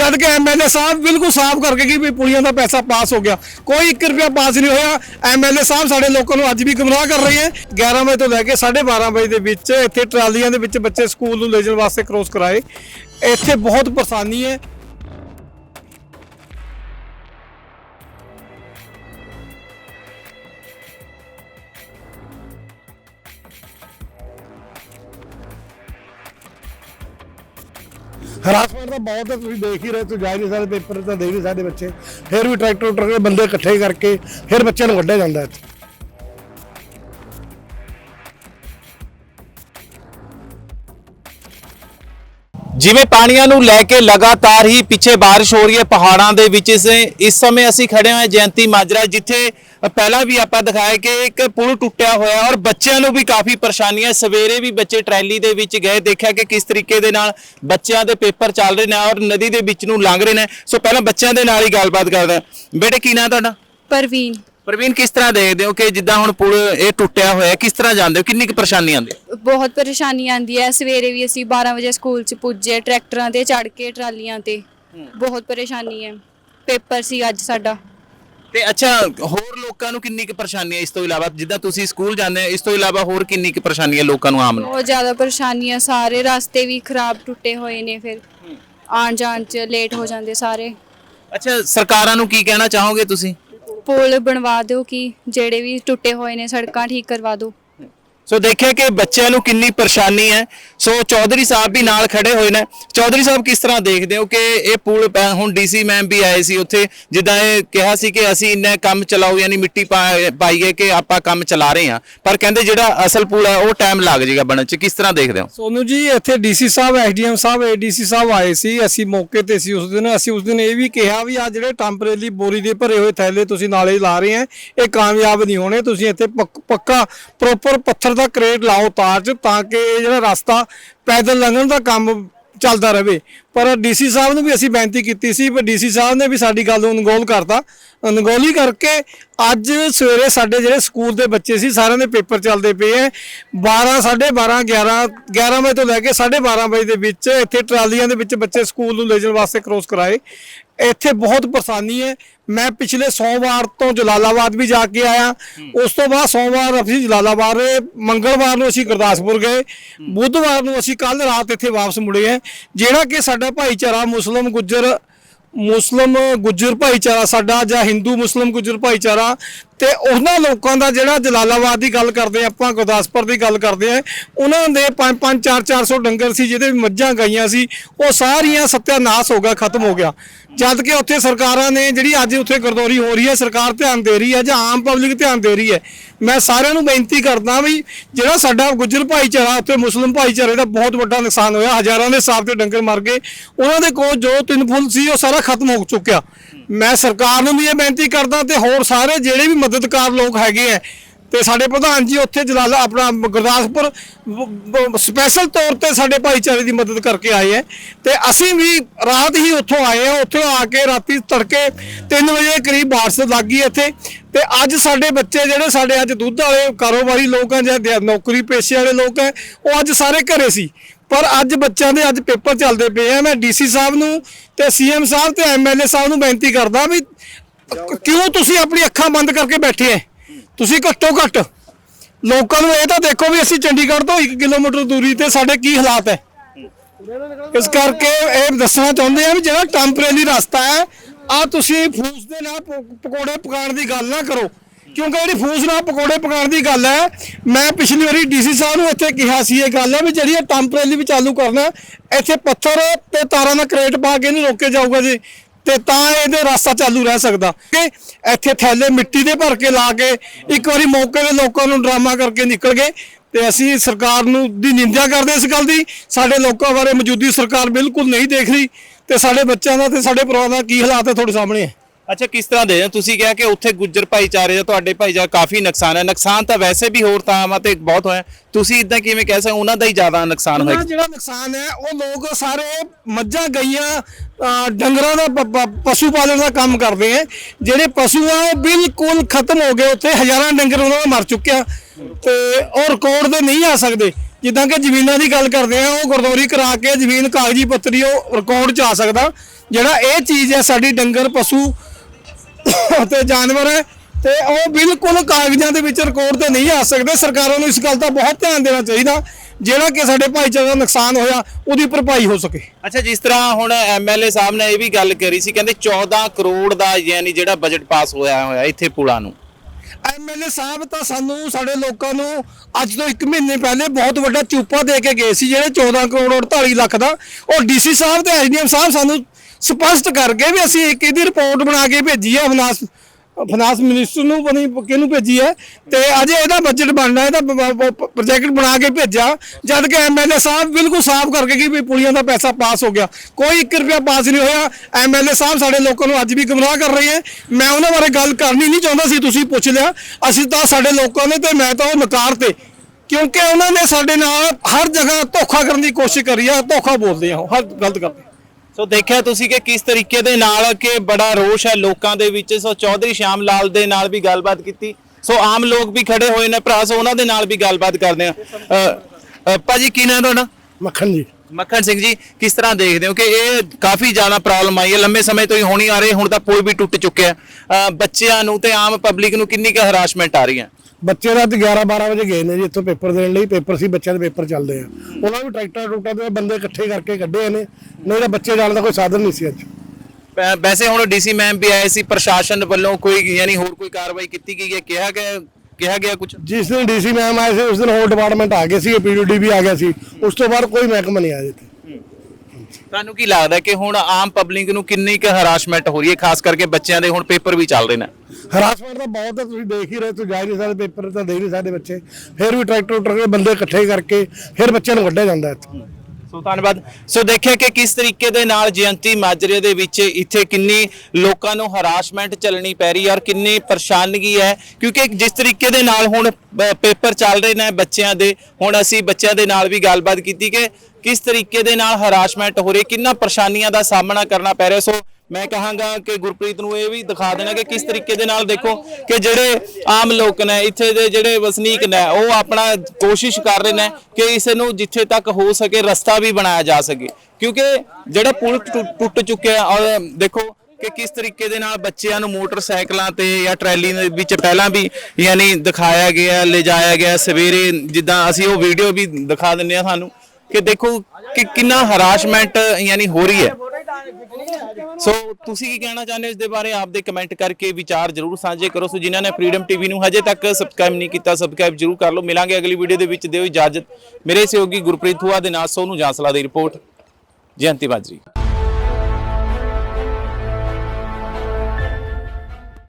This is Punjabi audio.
ਜਦ ਕਿ ਐਮਐਲਏ ਸਾਹਿਬ ਬਿਲਕੁਲ ਸਾਫ਼ ਕਰਕੇ ਕਿ ਵੀ ਪੁਲੀਆਂ ਦਾ ਪੈਸਾ ਪਾਸ ਹੋ ਗਿਆ। ਕੋਈ 1 ਰੁਪਿਆ ਪਾਸ ਨਹੀਂ ਹੋਇਆ। ਐਮਐਲਏ ਸਾਹਿਬ ਸਾਡੇ ਲੋਕਾਂ ਨੂੰ ਅੱਜ ਵੀ ਗੁੰਮਰਾਹ ਕਰ ਰਹੇ ਹੈ। 11 ਵਜੇ ਤੋਂ ਲੈ ਕੇ 12:30 ਵਜੇ ਦੇ ਵਿੱਚ ਇੱਥੇ ਟਰਾਲੀਆਂ ਦੇ ਵਿੱਚ ਬੱਚੇ ਸਕੂਲ ਨੂੰ ਲੈ ਜਾਣ ਵਾਸਤੇ ਕ੍ਰੋਸ ਕਰਾਏ। ਇੱਥੇ ਬਹੁਤ ਪਰੇਸ਼ਾਨੀ ਹੈ। ਹਰਾਸਮੈਂਟ ਤਾਂ ਬਹੁਤ ਹੈ, ਤੁਸੀਂ ਦੇਖ ਹੀ ਰਹੇ ਤੁਸੀਂ ਜਾ ਹੀ ਨਹੀਂ ਸਕਦੇ, ਪੇਪਰ ਤਾਂ ਦੇ ਨਹੀਂ ਸਕਦੇ ਬੱਚੇ। ਫਿਰ ਵੀ ਟਰੈਕਟਰ ਟਰੈਕਟਰ ਬੰਦੇ ਇਕੱਠੇ ਕਰਕੇ ਫਿਰ ਬੱਚਿਆਂ ਨੂੰ ਕੱਢਿਆ ਜਾਂਦਾ ਇੱਥੇ। ਜਿਵੇਂ ਪਾਣੀਆਂ ਨੂੰ ਲੈ ਕੇ ਲਗਾਤਾਰ ਹੀ ਪਿੱਛੇ ਬਾਰਿਸ਼ ਹੋ ਰਹੀ ਹੈ, ਪਹਾੜਾਂ ਦੇ ਵਿੱਚ ਇਸ ਸਮੇਂ ਅਸੀਂ ਖੜੇ ਹੋਏ ਹਾਂ ਜਯੰਤੀ ਮਾਜਰਾ, ਜਿੱਥੇ ਪਹਿਲਾਂ ਵੀ ਆਪਾਂ ਦਿਖਾਇਆ ਕਿ ਇੱਕ ਪੁਲ ਟੁੱਟਿਆ ਹੋਇਆ ਔਰ ਬੱਚਿਆਂ ਨੂੰ ਵੀ ਕਾਫੀ ਪਰੇਸ਼ਾਨੀਆਂ ਸਵੇਰੇ ਵੀ ਬੱਚੇ ਟਰੈਲੀ ਦੇ ਵਿੱਚ ਗਏ ਦੇਖਿਆ ਕਿ ਕਿਸ ਤਰੀਕੇ ਦੇ ਨਾਲ ਬੱਚਿਆਂ ਦੇ ਪੇਪਰ ਚੱਲ ਰਹੇ ਨੇ ਔਰ ਨਦੀ ਦੇ ਵਿੱਚ ਨੂੰ ਲੰਘ ਰਹੇ ਨੇ। ਸੋ ਪਹਿਲਾਂ ਬੱਚਿਆਂ ਦੇ ਨਾਲ ਹੀ ਗੱਲਬਾਤ ਕਰਦੇ ਬੇਟੇ ਕੀ ਨਾਂ ਤੁਹਾਡਾ? ਪ੍ਰਵੀਨ। ਪ੍ਰਵੀਨ ਕਿਸ ਤਰ੍ਹਾਂ ਦੇਖਦੇ ਹੋ ਕਿ ਜਿੱਦਾਂ ਹੁਣ ਪੁਲ ਇਹ ਟੁੱਟਿਆ ਹੋਇਆ ਕਿਸ ਤਰ੍ਹਾਂ ਜਾਂਦੇ ਹੋ? ਕਿੰਨੀ ਕੁ ਪਰੇਸ਼ਾਨੀ ਆਉਂਦੀ ਹੈ? ਬਹੁਤ ਪਰੇਸ਼ਾਨੀ ਆਂਦੀ ਹੈ। ਸਵੇਰੇ ਵੀ ਅਸੀਂ 12 ਵਜੇ ਸਕੂਲ ਚ ਪੁੱਜੇ ਟਰੈਕਟਰਾਂ ਤੇ ਚੜ ਕੇ ਟਰਾਲੀਆਂ ਤੇ। ਬਹੁਤ ਪਰੇਸ਼ਾਨੀ ਹੈ। ਪੇਪਰ ਸੀ ਅੱਜ ਸਾਡਾ। ਤੇ ਅੱਛਾ ਹੋਰ ਲੋਕਾਂ ਨੂੰ ਕਿੰਨੀ ਕੁ ਪਰੇਸ਼ਾਨੀ ਹੈ ਇਸ ਤੋਂ ਇਲਾਵਾ? ਜਿੱਦਾਂ ਤੁਸੀਂ ਸਕੂਲ ਜਾਂਦੇ ਹੋ ਇਸ ਤੋਂ ਇਲਾਵਾ ਹੋਰ ਕਿੰਨੀ ਕੁ ਪਰੇਸ਼ਾਨੀ ਹੈ ਲੋਕਾਂ ਨੂੰ ਆਮ ਨੂੰ? ਬਹੁਤ ਜ਼ਿਆਦਾ ਪਰੇਸ਼ਾਨੀ ਹੈ ਸਾਰੇ ਰਸਤੇ ਵੀ ਖਰਾਬ ਟੁੱਟੇ ਹੋਏ ਨੇ ਫਿਰ। ਆਉਣ ਜਾਣ ਚ ਲੇਟ ਹੋ ਜਾਂਦੇ ਸਾਰੇ। ਅੱਛਾ ਸਰਕਾਰਾਂ ਨੂੰ ਕੀ ਕਹਿਣਾ ਚਾਹੋਗੇ ਤੁਸੀਂ? ਪੁਲ ਬਣਵਾ ਦਿਓ ਕਿ ਜਿਹੜੇ ਵੀ ਟੁੱਟੇ ਹੋਏ ਨੇ ਸੜਕਾਂ ਠੀਕ ਕਰਵਾ ਦਿਓ। ਸੋ ਦੇਖਿਆ ਕਿ ਬੱਚਿਆਂ ਨੂੰ ਕਿੰਨੀ ਪਰੇਸ਼ਾਨੀ ਹੈ। ਸੋ ਚੌਧਰੀ ਸਾਹਿਬ ਵੀ ਨਾਲ ਖੜੇ ਹੋਏ ਨੇ। ਚੌਧਰੀ ਸਾਹਿਬ ਕਿਸ ਤਰ੍ਹਾਂ ਦੇਖਦੇ ਹੋ ਕਿ ਇਹ ਪੁਲ ਪ- ਹੁਣ ਡੀਸੀ ਮੈਮ ਵੀ ਆਏ ਸੀ ਉੱਥੇ, ਜਿੱਦਾਂ ਇਹ ਕਿਹਾ ਸੀ ਕਿ ਅਸੀਂ ਇੰਨਾ ਕੰਮ ਚਲਾਓ, ਯਾਨੀ ਮਿੱਟੀ ਪਾਈਏ ਕਿ ਆਪਾਂ ਕੰਮ ਚਲਾ ਰਹੇ ਹਾਂ। ਪਰ ਕਹਿੰਦੇ ਜਿਹੜਾ ਅਸਲ ਪੁਲ ਹੈ, ਉਹ ਟਾਈਮ ਲੱਗ ਜਾਏਗਾ ਬਣਨ ਚ। ਕਿਸ ਤਰ੍ਹਾਂ ਦੇਖਦੇ ਹੋ? ਸੋਨੂ ਜੀ, ਇੱਥੇ ਡੀਸੀ ਸਾਹਿਬ ਐਸਡੀਐਮ ਸਾਹਿਬ ਏਡੀਸੀ ਸਾਹਿਬ ਆਏ ਸੀ। ਅਸੀਂ ਮੌਕੇ ਤੇ ਸੀ ਉਸ ਦਿਨ। ਅਸੀਂ ਉਸ ਦਿਨ ਇਹ ਵੀ ਕਿਹਾ ਵੀ ਆ ਜਿਹੜੇ ਟੈਂਪਰੇਰੀ ਬੋਰੀ ਦੇ ਭਰੇ ਹੋਏ ਥੈਲੇ ਤੁਸੀਂ ਨਾਲੇ ਲਾ ਰਹੇ ਆ ਇਹ ਕਾਮਯਾਬ ਨਹੀਂ ਹੋਣੇ। ਤੁਸੀਂ ਇੱਥੇ ਪੱਕ- ਪੱਕਾ, ਪ੍ਰੋਪਰ ਪੱਥਰ ਦਾ ਕਰੇਟ ਲਾਓ ਤਾਰ 'ਚ ਤਾਂ ਕਿ ਇਹ ਜਿਹੜਾ ਰਸਤਾ ਪੈਦਲ ਲੰਘਣ ਦਾ ਕੰਮ ਚੱਲਦਾ ਰਵੇ ਪਰ ਡੀਸੀ ਸਾਹਿਬ ਨੂੰ ਵੀ ਅਸੀਂ ਬੇਨਤੀ ਕੀਤੀ ਸੀ ਪਰ ਡੀਸੀ ਸਾਹਿਬ ਨੇ ਵੀ ਸਾਡੀ ਗੱਲ ਨੂੰ ਅਨਗੋਲ ਕਰਤਾ। ਅਨਗੋਲੀ ਕਰਕੇ ਅੱਜ ਸਵੇਰੇ ਸਾਡੇ ਜਿਹੜੇ ਸਕੂਲ ਦੇ ਬੱਚੇ ਸੀ, ਸਾਰਿਆਂ ਦੇ ਪੇਪਰ ਚੱਲਦੇ ਪਏ ਐ। 12 12:30 11 11 ਵਜੇ ਤੋਂ ਲੈ ਕੇ 12:30 ਵਜੇ ਦੇ ਵਿੱਚ ਇੱਥੇ ਟਰਾਲੀਆਂ ਦੇ ਵਿੱਚ ਬੱਚੇ ਸਕੂਲ ਨੂੰ ਲੈ ਜਾਣ ਵਾਸਤੇ ਕ੍ਰੋਸ ਕਰਾਏ। ਇੱਥੇ ਬਹੁਤ ਪਰੇਸ਼ਾਨੀ ਹੈ। ਮੈਂ ਪਿਛਲੇ ਸੋਮਵਾਰ ਤੋਂ ਜਲਾਲਾਬਾਦ ਵੀ ਜਾ ਕੇ ਆਇਆ। ਉਸ ਤੋਂ ਬਾਅਦ ਸੋਮਵਾਰ ਅਸੀਂ ਜਲਾਲਾਬਾਦ ਰਹੇ। ਮੰਗਲਵਾਰ ਨੂੰ ਅਸੀਂ ਗੁਰਦਾਸਪੁਰ ਗਏ। ਬੁੱਧਵਾਰ ਨੂੰ ਅਸੀਂ ਕੱਲ ਰਾਤ ਇੱਥੇ ਵਾਪਸ ਮੁੜੇ ਆ ਜਿਹੜਾ ਕਿ ਸਾਡਾ ਭਾਈਚਾਰਾ ਮੁਸਲਮ ਗੁੱਜਰ ਮੁਸਲਮ ਗੁੱਜਰ ਭਾਈਚਾਰਾ ਸਾਡਾ ਜਾਂ ਹਿੰਦੂ ਮੁਸਲਮ ਗੁੱਜਰ ਭਾਈਚਾਰਾ ਤੇ ਉਹਨਾਂ ਲੋਕਾਂ ਦਾ ਜਿਹੜਾ ਜਲਾਲਾਬਾਦ ਦੀ ਗੱਲ ਕਰਦੇ ਆਪਾਂ ਗੁਰਦਾਸਪੁਰ ਦੀ ਗੱਲ ਕਰਦੇ ਆ, ਉਹਨਾਂ ਦੇ 5 5 4 400 ਡੰਗਰ ਸੀ, ਜਿਹਦੇ ਮੱਝਾਂ ਗਈਆਂ ਸੀ, ਉਹ ਸਾਰੀਆਂ ਸਤਿਆਨਾਸ਼ ਹੋ ਗਿਆ, ਖਤਮ ਹੋ ਗਿਆ। ਜਦ ਕਿ ਉੱਥੇ ਸਰਕਾਰਾਂ ਨੇ ਜਿਹੜੀ ਅੱਜ ਉੱਥੇ ਗਰਦੌਰੀ ਹੋ ਰਹੀ ਹੈ, ਸਰਕਾਰ ਧਿਆਨ ਦੇ ਰਹੀ ਹੈ ਜਾਂ ਆਮ ਪਬਲਿਕ ਧਿਆਨ ਦੇ ਰਹੀ ਹੈ। ਮੈਂ ਸਾਰਿਆਂ ਨੂੰ ਬੇਨਤੀ ਕਰਦਾ ਵੀ ਜਿਹੜਾ ਸਾਡਾ ਗੁੱਜਰ ਭਾਈਚਾਰਾ, ਉੱਥੇ ਮੁਸਲਮ ਭਾਈਚਾਰੇ ਦਾ ਬਹੁਤ ਵੱਡਾ ਨੁਕਸਾਨ ਹੋਇਆ, ਹਜ਼ਾਰਾਂ ਦੇ ਹਿਸਾਬ ਤੇ ਡੰਗਰ ਮਰ ਗਏ, ਉਹਨਾਂ ਦੇ ਕੋਲ ਜੋ ਤਿੰਨ ਫੁੱਲ ਸੀ, ਉਹ ਸਾਰਾ ਖਤਮ ਹੋ ਚੁੱਕਿਆ। ਮੈਂ ਸਰਕਾਰ ਨੂੰ ਵੀ ਇਹ ਬੇਨਤੀ ਕਰਦਾ ਤੇ ਹੋਰ ਸਾਰੇ ਜਿਹੜੇ ਵੀ ਮਦਦਕਾਰ ਲੋਕ ਹੈਗੇ ਆ ਤੇ ਸਾਡੇ ਪ੍ਰਧਾਨ ਜੀ ਉੱਥੇ ਜਲਾਲਾ ਆਪਣਾ ਗੁਰਦਾਸਪੁਰ ਸਪੈਸ਼ਲ ਤੌਰ ਤੇ ਸਾਡੇ ਭਾਈਚਾਰੇ ਦੀ ਮਦਦ ਕਰਕੇ ਆਏ ਹੈ ਤੇ ਅਸੀਂ ਵੀ ਰਾਤ ਹੀ ਉੱਥੋਂ ਆਏ ਆ, ਉੱਥੋਂ ਆ ਕੇ ਰਾਤੀ ਤੜਕੇ 3 ਵਜੇ ਕਰੀਬ ਬਾਰਿਸ਼ ਲੱਗ ਗਈ ਇੱਥੇ, ਤੇ ਅੱਜ ਸਾਡੇ ਬੱਚੇ ਜਿਹੜੇ ਸਾਡੇ ਅੱਜ ਦੁੱਧ ਵਾਲੇ ਕਾਰੋਬਾਰੀ ਲੋਕ ਆ ਜਾਂ ਨੌਕਰੀ ਪੇਸ਼ੇ ਵਾਲੇ ਲੋਕ ਆ ਉਹ ਅੱਜ ਸਾਰੇ ਘਰੇ ਸੀ। ਪਰ ਅੱਜ ਬੱਚਿਆਂ ਦੇ ਅੱਜ ਪੇਪਰ ਚੱਲਦੇ ਪਏ ਆ। ਮੈਂ ਡੀਸੀ ਸਾਹਿਬ ਨੂੰ ਤੇ ਸੀਐਮ ਸਾਹਿਬ ਤੇ ਐਮਐਲਏ ਸਾਹਿਬ ਨੂੰ ਬੇਨਤੀ ਕਰਦਾ ਵੀ ਕਿਉਂ ਤੁਸੀਂ ਆਪਣੀ ਅੱਖਾਂ ਬੰਦ ਕਰਕੇ ਬੈਠੇ ਐ? ਤੁਸੀਂ ਘੱਟੋ ਘੱਟ ਲੋਕਾਂ ਨੂੰ ਇਹ ਤਾਂ ਦੇਖੋ ਵੀ ਅਸੀਂ ਚੰਡੀਗੜ੍ਹ ਤੋਂ 1 ਕਿਲੋਮੀਟਰ ਦੂਰੀ ਤੇ ਸਾਡੇ ਕੀ ਹਾਲਾਤ ਹੈ ਇਸ ਕਰਕੇ ਇਹ ਦੱਸਣਾ ਚਾਹੁੰਦੇ ਆ ਵੀ ਜਿਹੜਾ ਟੈਂਪਰੇਰੀ ਰਸਤਾ ਹੈ ਆ ਤੁਸੀਂ ਫੂਸ ਦੇ ਨਾਲ ਪਕੌੜੇ ਪਕਾਉਣ ਦੀ ਗੱਲ ਨਾ ਕਰੋ। ਕਿਉਂਕਿ ਜਿਹੜੀ ਫੂਸ ਨਾਲ ਪਕੌੜੇ ਪਕਾਉਣ ਦੀ ਗੱਲ ਹੈ, ਮੈਂ ਪਿਛਲੀ ਵਾਰੀ ਡੀਸੀ ਸਾਹਿਬ ਨੂੰ ਇੱਥੇ ਕਿਹਾ ਸੀ ਇਹ ਗੱਲ ਹੈ ਵੀ ਜਿਹੜੀ ਟੈਂਪਰੇਰੀ ਵੀ ਚਾਲੂ ਕਰਨਾ, ਇੱਥੇ ਪੱਥਰ ਤੇ ਤਾਰਾਂ ਦਾ ਕਰੇਟ ਪਾ ਕੇ ਇਹਨੂੰ ਰੋਕੇ ਜਾਊਗਾ ਜੀ, ਤੇ ਤਾਂ ਇਹਦੇ ਰਸਤਾ ਚਾਲੂ ਰਹਿ ਸਕਦਾ। ਕਿ ਇੱਥੇ ਥੈਲੇ ਮਿੱਟੀ ਦੇ ਭਰ ਕੇ ਲਾ ਕੇ ਇੱਕ ਵਾਰੀ ਮੌਕੇ ਦੇ ਲੋਕਾਂ ਨੂੰ ਡਰਾਮਾ ਕਰਕੇ ਨਿਕਲ ਗਏ, ਤੇ ਅਸੀਂ ਸਰਕਾਰ ਨੂੰ ਦੀ ਨਿੰਦਿਆ ਕਰਦੇ ਇਸ ਗੱਲ ਦੀ। ਸਾਡੇ ਲੋਕਾਂ ਬਾਰੇ ਮੌਜੂਦੀ ਸਰਕਾਰ ਬਿਲਕੁਲ ਨਹੀਂ ਦੇਖ ਰਹੀ, ਤੇ ਸਾਡੇ ਬੱਚਿਆਂ ਦਾ ਤੇ ਸਾਡੇ ਪਰਿਵਾਰ ਦਾ ਕੀ ਹਾਲਾਤ ਹੈ ਤੁਹਾਡੇ ਸਾਹਮਣੇ? ਹੈ ਅੱਛਾ, ਕਿਸ ਤਰ੍ਹਾਂ ਦੇ ਤੁਸੀਂ ਕਿਹਾ ਕਿ ਉੱਥੇ ਗੁੱਜਰ ਭਾਈਚਾਰੇ ਦਾ ਤੁਹਾਡੇ ਭਾਈਚਾਰੇ ਕਾਫੀ ਨੁਕਸਾਨ ਹੈ। ਨੁਕਸਾਨ ਤਾਂ ਵੈਸੇ ਵੀ ਹੋਰ ਥਾਵਾਂ ਤੇ ਬਹੁਤ ਹੋਇਆ। ਤੁਸੀਂ ਇਦਾਂ ਕਿਵੇਂ ਕਹਿ ਸਕਦੇ ਉਹਨਾਂ ਦਾ ਹੀ ਜ਼ਿਆਦਾ ਨੁਕਸਾਨ ਹੋਇਆ। ਜਿਹੜਾ ਨੁਕਸਾਨ ਹੈ, ਉਹ ਲੋਕ ਸਾਰੇ ਮੱਝਾਂ, ਗਈਆਂ ਡੰਗਰਾਂ ਦਾ ਪਸ਼ੂ ਪਾਲਣ ਦਾ ਕੰਮ ਕਰਦੇ ਆ ਜਿਹੜੇ ਪਸ਼ੂ ਆ, ਉਹ ਬਿਲਕੁਲ ਖਤਮ ਹੋ ਗਏ। ਉੱਥੇ ਹਜ਼ਾਰਾਂ ਡੰਗਰ ਉਹਨਾਂ ਦਾ ਮਰ ਚੁੱਕਿਆ। ਤੇ ਉਹ ਰਿਕਾਰਡ ਦੇ ਨਹੀਂ ਆ ਸਕਦੇ। ਜਿੱਦਾਂ ਕਿ ਜ਼ਮੀਨਾਂ ਦੀ ਗੱਲ ਕਰਦੇ ਆ ਉਹ ਗਰਦੌਰੀ ਕਰਾ ਕੇ ਜ਼ਮੀਨ, ਕਾਗਜ਼ੀ ਪੱਤਰੀ ਉਹ ਰਿਕਾਰਡ 'ਚ ਆ ਸਕਦਾ। ਜਿਹੜਾ ਇਹ ਚੀਜ਼ ਹੈ, ਸਾਡੀ ਡੰਗਰ, ਪਸ਼ੂ ਅਤੇ ਜਾਨਵਰ ਹੈ ਤੇ ਉਹ ਬਿਲਕੁਲ ਕਾਗਜ਼ਾਂ ਦੇ ਵਿੱਚ ਰਿਕਾਰਡ ਤੇ ਨਹੀਂ ਆ ਸਕਦੇ। ਸਰਕਾਰਾਂ ਨੂੰ ਇਸ ਗੱਲ ਦਾ ਬਹੁਤ ਧਿਆਨ ਦੇਣਾ ਚਾਹੀਦਾ ਜਿਹੜਾ ਕਿ ਸਾਡੇ ਭਾਈਚਾਰੇ ਦਾ ਨੁਕਸਾਨ ਹੋਇਆ ਉਹਦੀ ਭਰਪਾਈ ਹੋ ਸਕੇ। ਅੱਛਾ ਜਿਸ ਤਰ੍ਹਾਂ ਹੁਣ ਐਮਐਲਏ ਸਾਹਿਬ ਨੇ ਇਹ ਵੀ ਗੱਲ ਕਰੀ ਸੀ ਕਹਿੰਦੇ 14 ਕਰੋੜ ਦਾ ਯਾਨੀ ਜਿਹੜਾ ਬਜਟ ਪਾਸ ਹੋਇਆ ਹੋਇਆ ਇੱਥੇ ਪੁਲਾਂ ਨੂੰ। ਐਮਐਲਏ ਸਾਹਿਬ ਤਾਂ ਸਾਨੂੰ ਸਾਡੇ ਲੋਕਾਂ ਨੂੰ ਅੱਜ ਤੋਂ 1 ਮਹੀਨੇ ਪਹਿਲੇ ਬਹੁਤ ਵੱਡਾ ਚੂਪਾ ਦੇ ਕੇ ਗਏ ਸੀ ਜਿਹੜੇ 14 ਕਰੋੜ 48 ਲੱਖ ਦਾ। ਉਹ ਡੀਸੀ ਸਾਹਿਬ ਤੇ ਐਸਡੀਐਮ ਸਾਹਿਬ ਸਾਨੂੰ ਸਪਸ਼ਟ ਕਰਕੇ ਵੀ ਅਸੀਂ ਇੱਕ ਇਹਦੀ ਰਿਪੋਰਟ ਬਣਾ ਕੇ ਭੇਜੀ ਹੈ ਫਾਈਨਾਂਸ ਫਾਈਨਾਂਸ ਮਿਨਿਸਟਰ ਨੂੰ ਪਤਾ ਨਹੀਂ ਕਿਹਨੂੰ ਭੇਜੀ ਹੈ ਤੇ ਅਜੇ ਇਹਦਾ ਬਜਟ ਬਣਨਾ ਇਹਦਾ ਪ੍ਰੋਜੈਕਟ ਬਣਾ ਕੇ ਭੇਜਿਆ ਜਦ ਕਿ ਐਮਐਲਏ ਸਾਹਿਬ ਬਿਲਕੁਲ ਸਾਫ਼ ਕਰਕੇ ਕਿ ਵੀ ਪੁਲੀਆਂ ਦਾ ਪੈਸਾ ਪਾਸ ਹੋ ਗਿਆ। ਕੋਈ 1 ਰੁਪਿਆ ਪਾਸ ਨਹੀਂ ਹੋਇਆ ਐਮਐਲਏ ਸਾਹਿਬ ਸਾਡੇ ਲੋਕਾਂ ਨੂੰ ਅੱਜ ਵੀ ਗੁੰਮਰਾਹ ਕਰ ਰਹੇ ਹੈ। ਮੈਂ ਉਹਨਾਂ ਬਾਰੇ ਗੱਲ ਕਰਨੀ ਨਹੀਂ ਚਾਹੁੰਦਾ ਸੀ ਤੁਸੀਂ ਪੁੱਛ ਲਿਆ। ਅਸੀਂ ਤਾਂ ਸਾਡੇ ਲੋਕਾਂ ਨੇ ਤੇ ਮੈਂ ਤਾਂ ਉਹ ਨਕਾਰ ਤੇ। ਕਿਉਂਕਿ ਉਹਨਾਂ ਨੇ ਸਾਡੇ ਨਾਲ ਹਰ ਜਗ੍ਹਾ ਧੋਖਾ ਕਰਨ ਦੀ ਕੋਸ਼ਿਸ਼ ਕਰੀ ਆ ਧੋਖਾ ਬੋਲਦੇ ਆ ਉਹ, ਹਰ ਗਲਤ ਕਰਦੇ ਸੋ ਦੇਖਿਆ ਤੁਸੀਂ ਕਿ ਕਿਸ ਤਰੀਕੇ ਦੇ ਨਾਲ ਕਿ ਬੜਾ ਰੋਸ਼ ਹੈ ਲੋਕਾਂ ਦੇ ਵਿੱਚ। ਸੋ ਚੌਧਰੀ ਸ਼ਾਮ ਲਾਲ ਦੇ ਨਾਲ ਵੀ ਗੱਲਬਾਤ ਕੀਤੀ। ਸੋ ਆਮ ਲੋਕ ਵੀ ਖੜੇ ਹੋਏ ਨੇ ਭਰਾ ਸੋ ਉਹਨਾਂ ਦੇ ਨਾਲ ਵੀ ਗੱਲਬਾਤ ਕਰਦੇ ਆ ਭਾਜੀ ਕੀ ਨਾਮ ਤੁਹਾਡਾ? ਮੱਖਣ ਜੀ। ਮੱਖਣ ਸਿੰਘ ਜੀ ਕਿਸ ਤਰ੍ਹਾਂ ਦੇਖਦੇ ਹੋ ਕਿ ਇਹ ਕਾਫੀ ਜ਼ਿਆਦਾ ਪ੍ਰੋਬਲਮ ਆਈ ਹੈ ਲੰਮੇ ਸਮੇਂ ਤੋਂ ਹੀ ਹੋਣੀ ਆ ਰਹੀ ਹੁਣ ਤਾਂ ਪੁਲ ਵੀ ਟੁੱਟ ਚੁੱਕਿਆ। ਬੱਚਿਆਂ ਨੂੰ ਤੇ ਆਮ ਪਬਲਿਕ ਨੂੰ ਕਿੰਨੀ ਕੁ ਹਰਾਸਮੈਂਟ ਆ ਰਹੀ ਹੈ? ਬੱਚੇ ਰਾਤ 11 12 ਵਜੇ ਗਏ ਨੇ ਜੀ ਇੱਥੋਂ ਪੇਪਰ ਦੇਣ ਲਈ ਪੇਪਰ ਸੀ ਬੱਚਿਆਂ ਦੇ ਪੇਪਰ ਚੱਲਦੇ ਆ। ਉਹਨਾਂ ਵੀ ਟਰੈਕਟਰ ਟੁੱਟਾ ਦੇ ਬੰਦੇ ਇਕੱਠੇ ਕਰਕੇ ਕੱਢੇ ਨੇ ਨਹੀਂ ਤਾਂ ਬੱਚੇ ਜਾਣ ਦਾ ਕੋਈ ਸਾਧਨ ਨਹੀਂ ਸੀ ਅੱਜ। ਵੈਸੇ ਹੁਣ ਡੀਸੀ ਮੈਮ ਵੀ ਆਏ ਸੀ ਪ੍ਰਸ਼ਾਸਨ ਵੱਲੋਂ ਕੋਈ ਯਾਨੀ ਹੋਰ ਕੋਈ ਕਾਰਵਾਈ ਕੀਤੀ ਗਈ ਹੈ? ਕਿਹਾ ਗਿਆ ਕਿਹਾ ਗਿਆ ਕੁਝ ਜਿਸ ਦਿਨ ਡੀਸੀ ਮੈਮ ਆਏ ਸੀ ਉਸ ਦਿਨ ਹੋਰ ਡਿਪਾਰਟਮੈਂਟ ਆ ਗਏ ਸੀ ਪੀਡਬਲਯੂਡੀ ਵੀ ਆ ਗਿਆ ਸੀ ਉਸ ਤੋਂ ਬਾਅਦ ਕੋਈ ਮਹਿਕਮਾ ਨਹੀਂ ਆਇਆ ਇੱਥੇ। ਤੁਹਾਨੂੰ ਕੀ ਲੱਗਦਾ ਕਿ ਹੁਣ ਆਮ ਪਬਲਿਕ ਨੂੰ ਕਿੰਨੀ ਕੁ ਹਰਾਸਮੈਂਟ ਹੋ ਰਹੀ ਹੈ? ਖਾਸ ਕਰਕੇ ਬੱਚਿਆਂ ਦੇ ਹੁਣ ਪੇਪਰ ਵੀ ਚੱਲ ਰਹੇ ਨੇ। ਹਰਾਸਮੈਂਟ ਤਾਂ ਬਹੁਤ ਹੈ ਤੁਸੀਂ ਦੇਖ ਹੀ ਰਹੇ ਤੁਸੀਂ ਜਾ ਹੀ ਨਹੀਂ ਸਕਦੇ ਪੇਪਰ ਤਾਂ ਦੇ ਨਹੀਂ ਸਕਦੇ ਬੱਚੇ। ਫਿਰ ਵੀ ਟਰੈਕਟਰ ਟੁੱਟ ਕੇ ਬੰਦੇ ਇਕੱਠੇ ਕਰਕੇ ਫਿਰ ਬੱਚਿਆਂ ਨੂੰ ਕੱਢਿਆ ਜਾਂਦਾ ਇੱਥੋਂ। ਸੋ ਧੰਨਵਾਦ। ਸੋ ਦੇਖਿਆ ਕਿ ਕਿਸ ਤਰੀਕੇ ਦੇ ਨਾਲ ਜਯੰਤੀ ਮਾਜਰੇ ਦੇ ਵਿੱਚ ਇੱਥੇ ਕਿੰਨੀ ਲੋਕਾਂ ਨੂੰ ਹਰਾਸਮੈਂਟ ਚੱਲਣੀ ਪੈ ਰਹੀ ਹੈ ਔਰ ਕਿੰਨੀ ਪਰੇਸ਼ਾਨਗੀ ਹੈ ਕਿਉਂਕਿ ਜਿਸ ਤਰੀਕੇ ਦੇ ਨਾਲ ਹੁਣ ਪੇਪਰ ਚੱਲ ਰਹੇ ਨੇ ਬੱਚਿਆਂ ਦੇ ਹੁਣ ਅਸੀਂ ਬੱਚਿਆਂ ਦੇ ਨਾਲ ਵੀ ਗੱਲਬਾਤ ਕੀਤੀ ਕਿ ਕਿਸ ਤਰੀਕੇ ਦੇ ਨਾਲ ਹਰਾਸਮੈਂਟ ਹੋ ਰਹੀ ਕਿੰਨਾ ਪਰੇਸ਼ਾਨੀਆਂ ਦਾ ਸਾਹਮਣਾ ਕਰਨਾ ਪੈ ਰਿਹਾ? ਸੋ ਮੈਂ ਕਹਾਂਗਾ ਕਿ ਗੁਰਪ੍ਰੀਤ ਨੂੰ ਇਹ ਵੀ ਦਿਖਾ ਦੇਣਾ ਕਿ ਕਿਸ ਤਰੀਕੇ ਦੇ ਨਾਲ ਦੇਖੋ ਕਿ ਜਿਹੜੇ ਆਮ ਲੋਕ ਨੇ, ਇੱਥੇ ਦੇ ਜਿਹੜੇ ਵਸਨੀਕ ਨੇ, ਉਹ ਆਪਣਾ ਕੋਸ਼ਿਸ਼ ਕਰ ਰਹੇ ਨੇ ਕਿ ਇਸ ਨੂੰ ਜਿੱਥੇ ਤੱਕ ਹੋ ਸਕੇ ਰਸਤਾ ਵੀ ਬਣਾਇਆ ਜਾ ਸਕੇ। ਕਿਉਂਕਿ ਜਿਹੜਾ ਪੁਲ ਟੁੱਟ- ਟੁੱਟ ਚੁੱਕਿਆ ਔਰ ਦੇਖੋ ਕਿ ਕਿਸ ਤਰੀਕੇ ਦੇ ਨਾਲ ਬੱਚਿਆਂ ਨੂੰ ਮੋਟਰਸਾਈਕਲਾਂ ਤੇ ਜਾਂ ਟਰੈਲੀ ਦੇ ਵਿੱਚ ਪਹਿਲਾਂ ਵੀ ਯਾਨੀ ਦਿਖਾਇਆ ਗਿਆ, ਲਿਜਾਇਆ ਗਿਆ ਸਵੇਰੇ ਜਿੱਦਾਂ ਅਸੀਂ ਉਹ ਵੀਡੀਓ ਵੀ ਦਿਖਾ ਦਿੰਨੇ ਆ ਸਾਨੂੰ। ਕਿ ਦੇਖੋ ਕਿ ਕਿੰਨਾ ਹਰਾਸਮੈਂਟ ਯਾਨੀ ਹੋ ਰਹੀ ਹੈ। ਸੋ ਤੁਸੀਂ ਕੀ ਕਹਿਣਾ ਚਾਹੁੰਦੇ ਹੋ ਇਸ ਦੇ ਬਾਰੇ? ਆਪਦੇ ਕਮੈਂਟ ਕਰਕੇ ਵਿਚਾਰ ਜਰੂਰ ਸਾਂਝੇ ਕਰੋ। ਸੋ ਜਿਨ੍ਹਾਂ ਨੇ ਫਰੀडम ਟੀਵੀ ਨੂੰ ਹਜੇ ਤੱਕ ਸਬਸਕ੍ਰਾਈਬ ਨਹੀਂ ਕੀਤਾ ਸਬਸਕ੍ਰਾਈਬ ਜਰੂਰ ਕਰ ਲਓ। ਮਿਲਾਂਗੇ ਅਗਲੀ ਵੀਡੀਓ ਦੇ ਵਿੱਚ। ਦਿਓ ਇਜਾਜ਼ਤ। ਮੇਰੇ ਸਹਿਯੋਗੀ ਗੁਰਪ੍ਰੀਤ ਹੁਆ ਦੇ ਨਾਲ ਸੋਨੂੰ ਜਾਂਸਲਾ ਦੀ ਰਿਪੋਰਟ। ਜਯੰਤੀ ਬਾਜਰੀ।